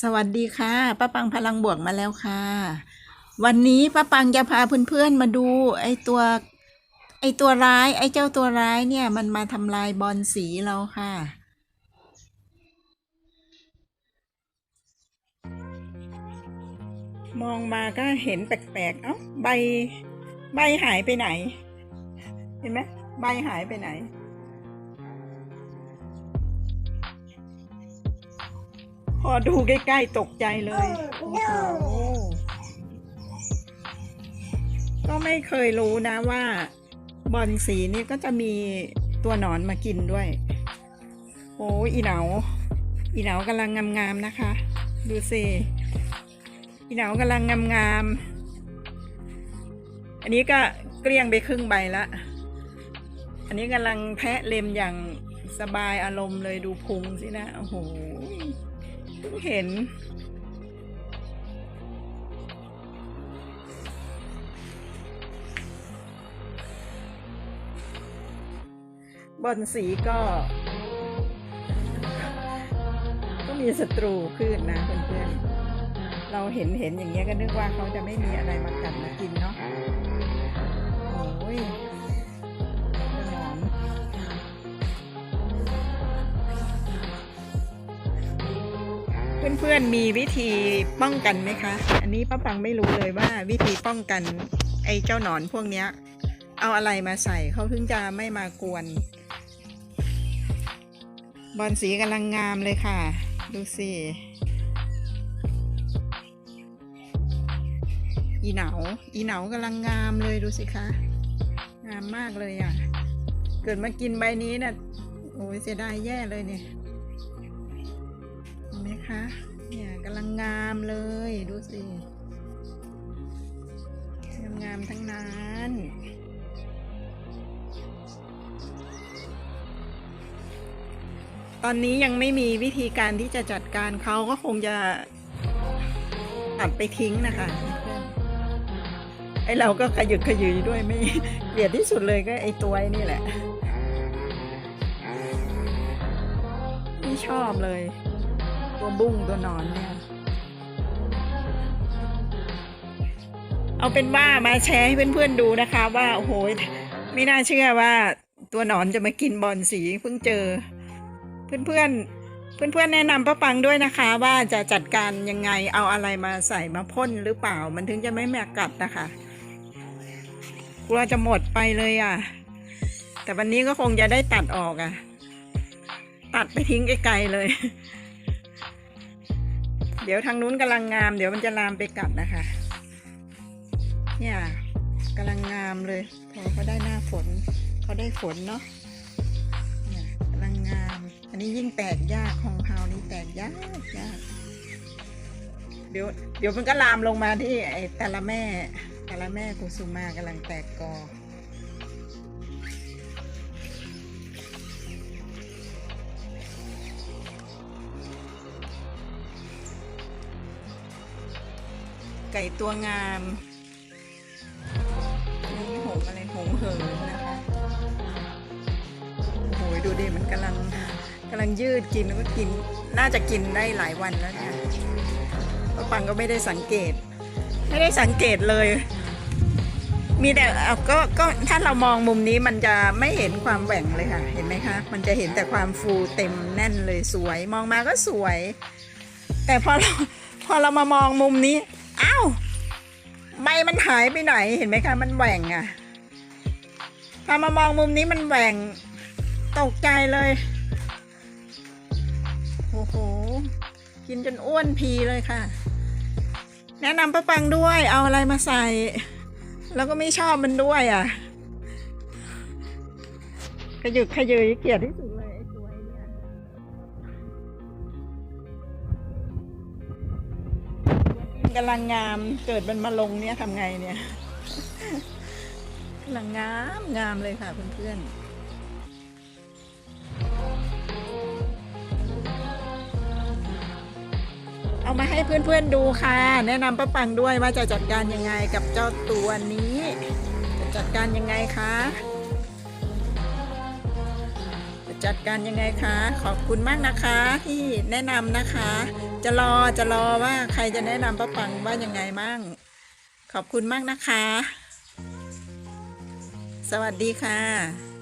สวัสดีค่ะป้าปังพลังบวกมาแล้วค่ะ วันนี้ป้าปังจะพาเพื่อนๆมาดู ไอตัว ไอตัวร้าย ไอเจ้าตัวร้ายเนี่ย มันมาทำลายบอลสีเราค่ะ มองมาก็เห็นแปลกๆเอ้าใบ ใบหายไปไหน เห็นไหมใบหายไปไหน พอดูใกล้ๆตกใจเลยโอ้โหก็ไม่เคยรู้นะว่า บอลสีนี่ก็จะมีตัวหนอนมากินด้วย โอ้ยอีเหนา อีเหนากำลังงามๆนะคะ ดูสิอีเหนากำลังงามๆอันนี้ก็เกลี้ยงไปครึ่งใบละอันนี้กำลังแพะเล็มอย่างสบายอารมณ์เลยดูพุงสินะ โอ้โห เพิ่งเห็น บอลสีก็ ก็มีศัตรูขึ้นนะเพื่อนๆ เราเห็นเห็นอย่างเงี้ยก็นึกว่าเขาจะไม่มีอะไรมากัดมากินเนาะโอ้ย เพื่อนๆมีวิธีป้องกันไหมคะ อันนี้ป้าปังไม่รู้เลยว่าวิธีป้องกันไอ้เจ้าหนอนพวกเนี้ย เอาอะไรมาใส่เขาถึงจะไม่มากวน บอลสีกำลังงามเลยค่ะ ดูสิอีเหนา อีเหนากำลังงามเลยดูสิคะ งามมากเลยอะ เกิดมากินใบนี้นะ่ะโอ้ยเสียดายแย่เลยเนี่ย ไหมคะ เนี่ยกำลังงามเลย ดูสิงามงามๆทั้งนั้นตอนนี้ยังไม่มีวิธีการที่จะจัดการเขาก็คงจะตัดไปทิ้งนะคะไอเราก็ขยึกขยือด้วยไม่เกลียดที่สุดเลยก็ไอตัวไอ้นี่แหละ ไม่ชอบเลย ตัวบุ้งตัวหนอนเนี่ย เอาเป็นว่ามาแชร์ให้เพื่อนๆดูนะคะ ว่าโอ้โหไม่น่าเชื่อว่าตัวหนอนจะมากินบอลสีเพิ่งเจอ เพื่อนๆเพื่อนๆแนะนำป้าปังด้วยนะคะ ว่าจะจัดการยังไงเอาอะไรมาใส่มาพ่นหรือเปล่า มันถึงจะไม่แมกกัดนะคะกลัวจะหมดไปเลยอะ แต่วันนี้ก็คงจะได้ตัดออกอะ ตัดไปทิ้งไกลๆเลย เดี๋ยวทางนู้นกำลังงาม เดี๋ยวมันจะลามไปกัดนะคะ เนี่ยกำลังงามเลย พอเขาได้หน้าฝนเขาได้ฝนเนาะเนี่ยกำลังงาม อันนี้ยิ่งแตกยากของเฮานี่แตกยากยากเดี๋ยวเดี๋ยวมันก็ลามลงมาที่ไอ้ต่ละแม่ต่ละแม่กุสุมากำลังแตกกอ ไก่ตัวงามนี่หงอะไรหงเหินนะคะโอ้โหดูดิมันกำลังกำลังยืดกินแล้วก็กินน่าจะกินได้หลายวันแล้วนี่ยป้าปังก็ไม่ได้สังเกต ไม่ได้สังเกตเลย มีแต่เอาก็ก็ถ้าเรามองมุมนี้มันจะไม่เห็นความแหว่งเลยค่ะ เห็นไหมคะ มันจะเห็นแต่ความฟูเต็มแน่นเลยสวย มองมาก็สวย แต่พอเราพอเรามามองมุมนี้าวใบมันหายไปไหนเห็นไหมคะ มันแหว่งอะพอมามองมุมนี้มันแหว่งตกใจเลยโอ้โห กินจนอ้วนพีเลยค่ะ แนะนำป้าปังด้วยเอาอะไรมาใส่ แล้วก็ไม่ชอบมันด้วยอะ ขยึกขยือเกลียดที่สุด กำลังงามเกิดมันมาลงเนี่ยทำไงเนี่ยกำลังงามงามเลยค่ะเพื่อนๆเอามาให้เพื่อนๆดูค่ะ แนะนำป้าปังด้วยว่าจะจัดการยังไงกับเจ้าตัวนี้ จะจัดการยังไงคะ จัดการยังไงคะ ขอบคุณมากนะคะที่แนะนำนะคะ จะรอจะรอว่าใครจะแนะนำป้าปังว่ายังไงมั่ง ขอบคุณมากนะคะ สวัสดีค่ะ